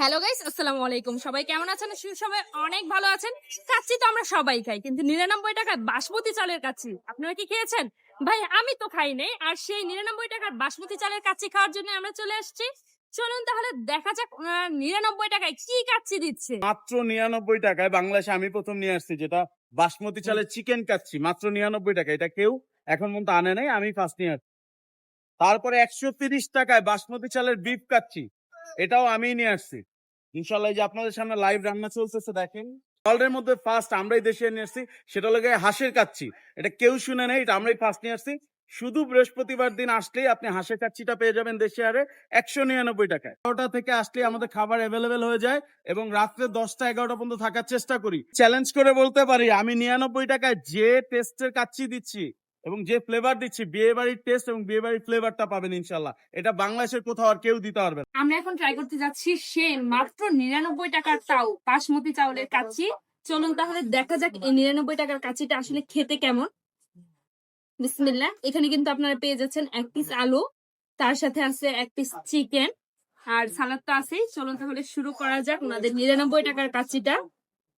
Hello guys আসসালামু আলাইকুম। সবাই কেমন আছেন? সবাই অনেক ভালো আছেন। কাচ্চি তো আমরা সবাই খাই কিন্তু নিরানব্বই টাকায় বাসমতি চালের কাচ্চি আপনারা কি খেয়েছেন? ভাই আমি তো খাই নাই আর সেই নিরানব্বই টাকার বাসমতি চালের কাচ্চি খাওয়ার জন্য আমরা চলে আসছি। চলুন তাহলে দেখা যাক নিরানব্বই টাকায় কি কাচ্চি দিচ্ছে। মাত্র নিরানব্বই টাকায় বাংলাদেশে আমি প্রথম নিয়ে আসছি যেটা বাসমতি চালের চিকেন কাচ্ছি। মাত্র নিরানব্বই টাকা এটা কেউ এখন পর্যন্ত আনে নাই আমি ফার্স্ট নিয়ে আসছি। তারপরে একশো তিরিশ টাকায় বাসমতি চালের বিফ কাচ্ছি। এটাও আমি নিয়ে আসছি। ইনশাল্লাহ যে আপনাদের সামনে লাইভ রান্না চলতেছে, দেখেন। ওয়ার্ল্ডের মধ্যে ফার্স্ট আমরাই দেশে নিয়ে আসছি, সেটা গিয়ে হাঁসের কাচ্ছি এটা কেউ শুনে নেই, এটা আমরাই ফার্স্ট নিয়ে আসছি। শুধু বৃহস্পতিবার দিন আসলেই আপনি হাঁসের কাচ্ছিটা পেয়ে যাবেন দেশে আরে একশো নিরানব্বই টাকায়। এগারোটা থেকে আসলে আমাদের খাবার অ্যাভেলেবেল হয়ে যায় এবং রাত্রে দশটা এগারোটা পর্যন্ত থাকার চেষ্টা করি। চ্যালেঞ্জ করে বলতে পারি, আমি নিরানব্বই টাকায় যে টেস্টের কাচ্ছি দিচ্ছি এবং যে ফ্লেভার দিচ্ছি, বিয়ে বাড়ির টেস্ট এবং বিয়ে বাড়ির ফ্লেভারটা পাবেন ইনশাল্লাহ। এটা বাংলাদেশের কোথাও আর কেউ দিতে পারবে না। আমরা এখন ট্রাই করতে যাচ্ছি সে মাত্র নিরানব্বই টাকার তাও বাসমতি চাউলের কাচ্চি। চলুন তাহলে দেখা যাক এই নিরানব্বই টাকার কাচ্চিটা আসলে খেতে কেমন। বিসমিল্লাহ, এখানে কিন্তু আপনারা পেয়ে যাচ্ছেন এক পিস আলু, তার সাথে আছে এক পিস চিকেন আর সালাদ তো আছেই। চলুন তাহলে শুরু করা যাক ওনাদের নিরানব্বই টাকার কাচ্চিটা।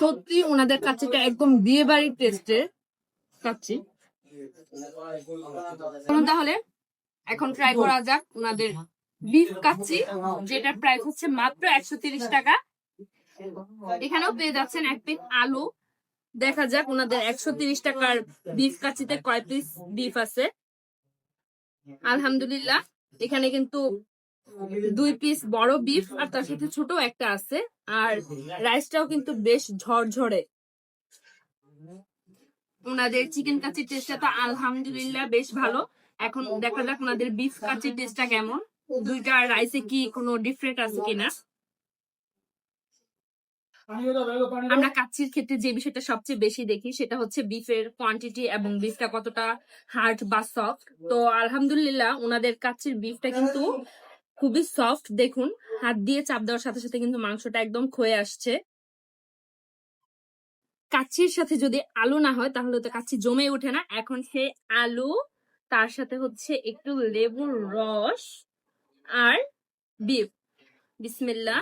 সত্যি ওনাদের কাচ্চিটা একদম বিয়ে বাড়ির টেস্টের কাচ্চি তাহলে, এখন ট্রাই করা যাক ওনাদের বিফ কাচ্চি যেটার প্রাইস হচ্ছে মাত্র একশো তিরিশ টাকা। এখানেও পেয়ে যাচ্ছেন এক পিস আলু। দেখা যাক ওনাদের একশো তিরিশ টাকার বিফ কাচ্চিতে কয় পিস বিফ আছে। আলহামদুলিল্লাহ, এখানে কিন্তু দুই পিস বড় বিফ আর তার সাথে ছোট একটা আছে। আর রাইসটাও কিন্তু বেশ ঝরঝরে। ওনাদের চিকেন কাচির টেস্টটা তো আলহামদুলিল্লাহ বেশ ভালো। এখন দেখা যাক ওনাদের বিফ কাচির টেস্টটা কেমন। দুইটা রাইসে কি কোনো ডিফারেন্ট আছে কিনা? আমরা কাচ্চির ক্ষেত্রে যে বিষয়টা সবচেয়ে বেশি দেখি সেটা হচ্ছে বিফের কোয়ান্টিটি এবং বিফটা কতটা হার্ড বা সফট তো আলহামদুলিল্লাহ, ওনাদের কাচ্চির বিফটা কিন্তু খুবই সফট দেখুন। হাত দিয়ে চাপ দেওয়ার সাথে সাথে কিন্তু মাংসটা একদম ক্ষয়ে আসছে। কাচ্চির সাথে যদি আলু না হয় তাহলে তো কাচ্চি জমে ওঠে না। এখন সে আলু তার সাথে হচ্ছে একটু লেবুর রস আর বিফ। বিসমিল্লাহ।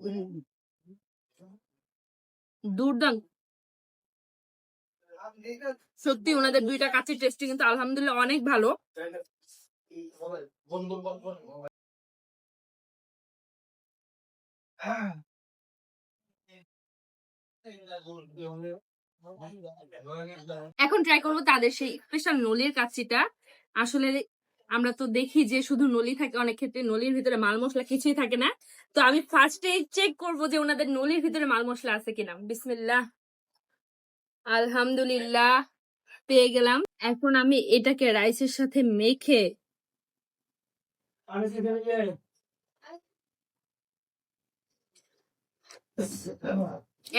দুর্দান্ত। সত্যি ওনাদের দুইটা কাছের টেস্টি কিন্তু আলহামদুলিল্লাহ অনেক ভালো। এখন ট্রাই করব তাদের সেই স্পেশাল নলির কাচ্চিটা। আসলে আমরা তো দেখি যে শুধু নলি থাকে, অনেক ক্ষেত্রে নলির ভিতরে মাল মশলা কিছুই থাকে না। তো আমি ফার্স্টে চেক করব যে ওনাদের নলির ভিতরে মাল মশলা আছে কিনা। বিসমিল্লাহ। আলহামদুলিল্লাহ পেয়ে গেলাম। এখন আমি এটাকে রাইসের সাথে মেখে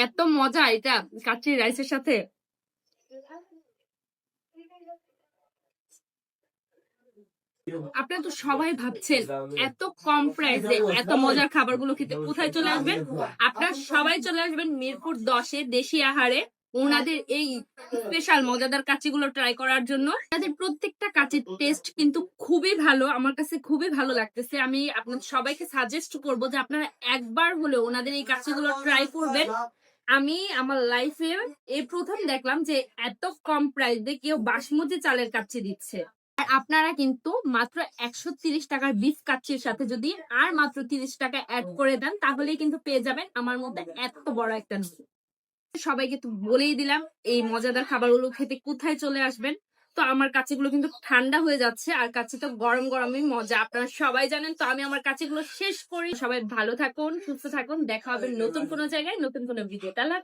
এত মজা এটা কাচ্চি রাইসের সাথে। আপনারা তো সবাই ভাবছেন এত কম প্রাইসে এত মজার খাবারগুলো খেতে কোথায় চলে আসবেন? আপনারা সবাই চলে আসবেন মিরপুর দশে দেশি আহারে। ওনাদের এই স্পেশাল মজাদার কাচিগুলো ট্রাই করার জন্য। তাদের প্রত্যেকটা কাচির টেস্ট কিন্তু খুবই ভালো, আমার কাছে খুবই ভালো লাগতেছে। আমি আপনাদের সবাইকে সাজেস্ট করব যে আপনারা একবার হলেও ওনাদের এই কাচিগুলো ট্রাই করবেন। আমি আমার লাইফে এই প্রথম দেখলাম যে এত কম প্রাইসে কেউ বাসমতি চালের কাচ্চি দিচ্ছে। আর আপনারা কিন্তু মাত্র একশো তিরিশ টাকার বিফ কাচ্চির সাথে যদি আর মাত্র তিরিশ টাকা অ্যাড করে দেন, তাহলেই কিন্তু পেয়ে যাবেন। আমার মধ্যে এত বড় একটা সবাইকে তো বলেই দিলাম এই মজাদার খাবারগুলো খেতে কোথায় চলে আসবেন? তো আমার কাচিগুলো কিন্তু ঠান্ডা হয়ে যাচ্ছে আর কাছে তো গরম গরমই মজা। আপনারা সবাই জানেন তো আমি আমার কাচিগুলো শেষ করি। সবাই ভালো থাকুন সুস্থ থাকুন দেখা হবে নতুন কোনো জায়গায় নতুন কোনো ভিডিও আল্লাহ